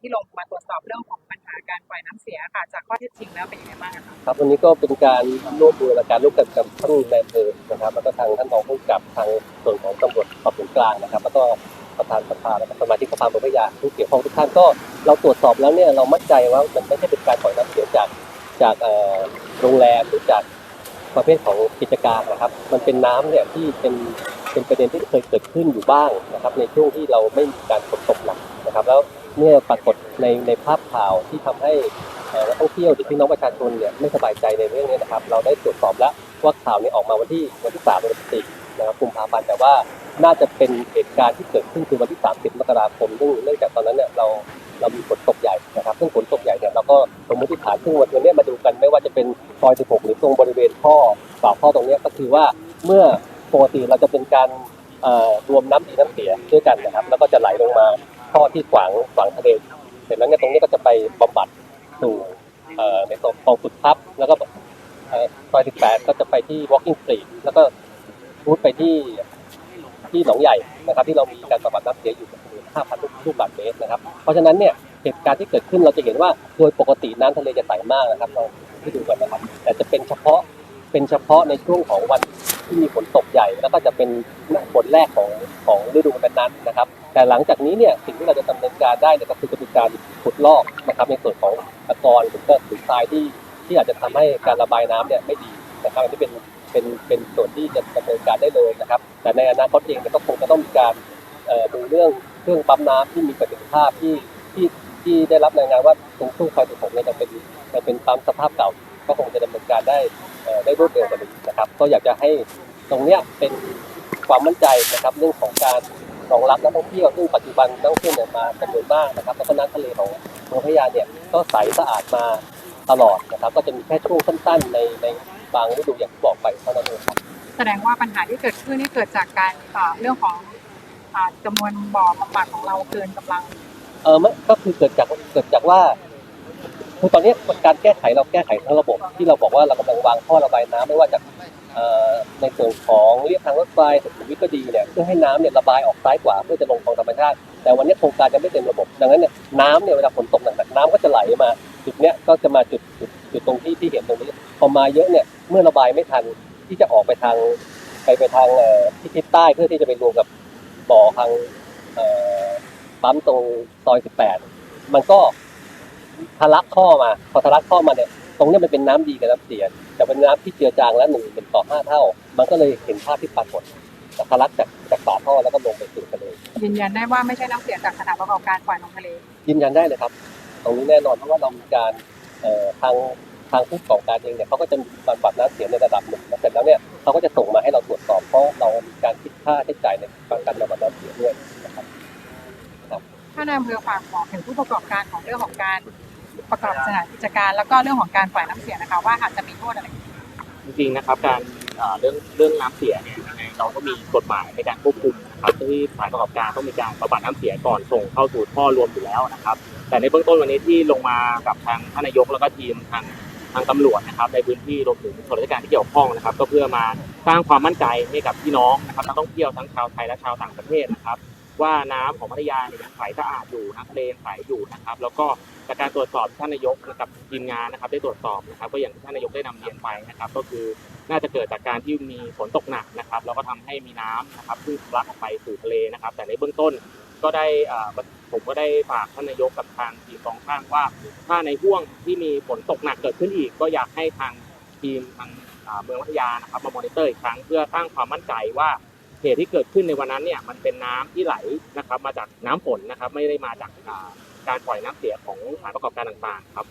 ที่ลงมาตรวจสอบเรื่องของปัญหาการปล่อยน้ำเสียค่ะจากข้อเท็จจริงแล้วเป็นยังไงบ้างอะคะครับวันนี้ก็เป็นการร่วมมือและการร่วมกันกับท่านนายอำเภอนะครับแล้วก็ทางท่านรองผู้กำกับทางส่วนของตำรวจสอบสวนกลางนะครับ แล้วก็ประธานสภาและก็สมาชิกสภาเมืองพัทยาผู้เกี่ยวข้องทุกท่านก็เราตรวจสอบแล้วเนี่ยเรามั่นใจว่ามันไม่ใช่เป็นการปล่อยน้ำเสียจากจากโรงแรมหรือจากประเภทของกิจการนะครับ มันเป็นน้ำเนี่ยที่เป็นเป็นประเด็นที่เคยเกิดขึ้นอยู่บ้างนะครับ ในช่วงที่เราไม่มีการฝนตกหนักนะครับ แล้ว เมื่อปรากฏในในภาพข่าวที่ทำให้นักท่องเที่ยวหรือพี่น้องประชาชนเนี่ยไม่สบายใจในเรื่องนี้นะครับ เราได้ตรวจสอบแล้วว่าข่าวนี้ออกมาวันที่วันที่3วันที่สี่นะครับกุมภาพันธ์แต่ว่าน่าจะเป็นเหตุการณ์ที่เกิดขึ้นคือวันที่ 30 มกราคมซึ่งเนื่องจากตอนนั้นเนี่ยเราเรามีฝนตกใหญ่นะครับซึ่งฝนตกใหญ่เนี่ยเราก็สมมติฐานซึ่งวันนี้มาดูกันไม่ว่าจะเป็นซอย 16 หรือตรงบริเวณท่อฝาท่อตรงนี้ก็คือว่าเมื่อปกติเราจะเป็นการรวมน้ำดีน้ำเสียด้วยกันนะครับ แล้วก็จะไหลลงมา ท่อที่ขวางขวางทะเลเสร็จแล้วเนี่ยตรงนี้ก็จะไปบำบัดสู่ในโซนคลองสุดทับแล้วก็เอ่อซอย18 ก็จะไปที่ Walking Street แล้วก็รูทไปที่ที่หนองใหญ่นะครับ ที่เรามีการประบัดน้ำเสียอยู่จำนวน5,000ลูกบาศก์เมตรนะครับ เพราะฉะนั้นเนี่ยเหตุการณ์ที่เกิดขึ้นเราจะเห็นว่าโดยปกติน้ำทะเลจะใสมากนะครับเราที่ดูกันนะครับ แต่จะเป็นเฉพาะเป็นเฉพาะในช่วงของวัน ที่มีฝนตกใหญ่ แล้วก็จะเป็นฝนแรกของของฤดูนั้นๆนะครับ แต่หลังจากนี้เนี่ยสิ่งที่เราจะดำเนินการได้เนี่ยก็คือจะมีการขุดลอกนะครับในส่วนของตะกอนหรือก็หรือทรายที่ที่อาจจะทำให้การระบายน้ำเนี่ยไม่ดีนะครับอันนี้เป็นเป็นเป็นส่วนที่จะดำเนินการได้เลยนะครับ แต่ในอนาคตเองก็คงจะต้องมีการดูเรื่องเครื่องปั๊มน้ำที่มีประสิทธิภาพที่ที่ที่ได้รับรายงานว่าตรงตู้คอยตุผมเนี่ยจะเป็นจะเป็นปั๊มสภาพเก่า ก็คงจะดำเนินการได้เอ่อได้รวดเร็วกว่านี้นะครับ ก็อยากจะให้ตรงเนี้ยเป็นความมั่นใจนะครับเรื่องของการรองรับนักท่องเที่ยวซึ่งปัจจุบันนักท่องเที่ยวเนี่ยมาจำนวนมากนะครับแล้วก็น้ำทะเลของเมืองพัทยาเนี่ยก็ใสสะอาดมาตลอดนะครับ ก็จะมีแค่ช่วงสั้นๆ ในในบางฤดูอย่างที่บอกไปเท่านั้นเองครับแสดงว่าปัญหาที่เกิดขึ้นนี่เกิดจากการอ่าเรื่องของอ่าจำนวนบ่อบำบัดของเราเกินกำลัง เออมันก็คือเกิดจากเกิดจากว่า คือตอนนี้การแก้ไขเราแก้ไขทั้งระบบที่เราบอกว่าเรากำลังวางท่อระบายน้ำไม่ว่าจากในส่วนของเรียบทางรถไฟสุขุมวิทก็ดีเนี่ยเพื่อให้น้ำเนี่ยระบายออกซ้ายขวาเพื่อจะลงคลองธรรมชาติ แต่วันนี้โครงการยังไม่เต็มระบบ ดังนั้นเนี่ยน้ำเนี่ยเวลาฝนตกหนักๆน้ำก็จะไหลมา จุดเนี้ยก็จะมาจุดจุดจุดตรงที่ที่เห็นตรงนี้พอมาเยอะเนี่ยเมื่อระบายไม่ทันที่จะออกไปทางไปไปทางที่ทิศใต้เพื่อที่จะไปรวมกับบ่อทางปั๊มตรงซอย 18 มันก็ ทะลักท่อมา พอทะลักท่อมาเนี่ยตรงเนี้ยมันเป็นน้ำดีกับน้ำเสียแต่เป็นน้ำที่เจือจางแล้วหนึ่งเป็นต่อห้าเท่า มันก็เลยเห็นภาพที่ปรากฏทะลักจากจากฝาท่อแล้วก็ลงไปสู่ทะเลยืนยันได้ว่าไม่ใช่น้ำเสียจากสถานประกอบการปล่อยลงทะเลยืนยันได้เลยครับ ตรงนี้แน่นอนเพราะว่าเรามีการเอ่อทางทางผู้ประกอบการเองเนี่ยเขาก็จะมีบำบัดน้ำเสียในระดับหนึ่งแล้วเสร็จแล้วเนี่ยเขาก็จะส่งมาให้เราตรวจสอบเพราะเรามีการคิดค่าใช้จ่ายในการบำบัดน้ำเสียด้วยนะครับถ้านายอำเภอฝากบอกถึงผู้ประกอบการของเรื่องของการ ประกอบสถานกิจการแล้วก็เรื่องของการปล่อยน้ำเสียนะคะว่าอาจจะมีโทษอะไร จริงๆนะครับการเอ่อเรื่องเรื่องน้ำเสียเนี่ยยังไงเราก็มีกฎหมายในการควบคุมนะครับที่สถานประกอบการต้องมีการบำบัดน้ำเสียก่อนส่งเข้าสู่ท่อรวมอยู่แล้วนะครับ แต่ในเบื้องต้นวันนี้ที่ลงมากับทางท่านนายกแล้วก็ทีมทางทางตำรวจนะครับ ในพื้นที่รวมถึงส่วนราชการที่เกี่ยวข้องนะครับ ก็เพื่อมาสร้างความมั่นใจให้กับพี่น้องนะครับนักท่องเที่ยวทั้งชาวไทยและชาวต่างประเทศนะครับ ว่าน้ำของพัทยาเนี่ยยังใสสะอาดอยู่น้ำทะเลยังใสอยู่นะครับ แล้วก็ จากการตรวจสอบท่านนายกกับทีมงานนะครับได้ตรวจสอบนะครับ ก็อย่างที่ท่านนายกได้นำเรียนไปนะครับ ก็คือน่าจะเกิดจากการที่มีฝนตกหนักนะครับแล้วก็ทำให้มีน้ำนะครับซึ่งทะลักออกไปสู่ทะเลนะครับ แต่ในเบื้องต้นก็ได้ผมก็ได้ฝากท่านนายกกับทางทีมกองช่างว่า ถ้าในห่วงที่มีฝนตกหนักเกิดขึ้นอีก ก็อยากให้ทางทีมทางเมืองพัทยานะครับมามอนิเตอร์อีกครั้งเพื่อสร้างความมั่นใจว่าเหตุที่เกิดขึ้นในวันนั้นเนี่ยมันเป็นน้ำที่ไหลนะครับ มาจากน้ำฝนนะครับ ไม่ได้มาจาก การปล่อยน้ำเสียของสถานประกอบการต่างๆครับ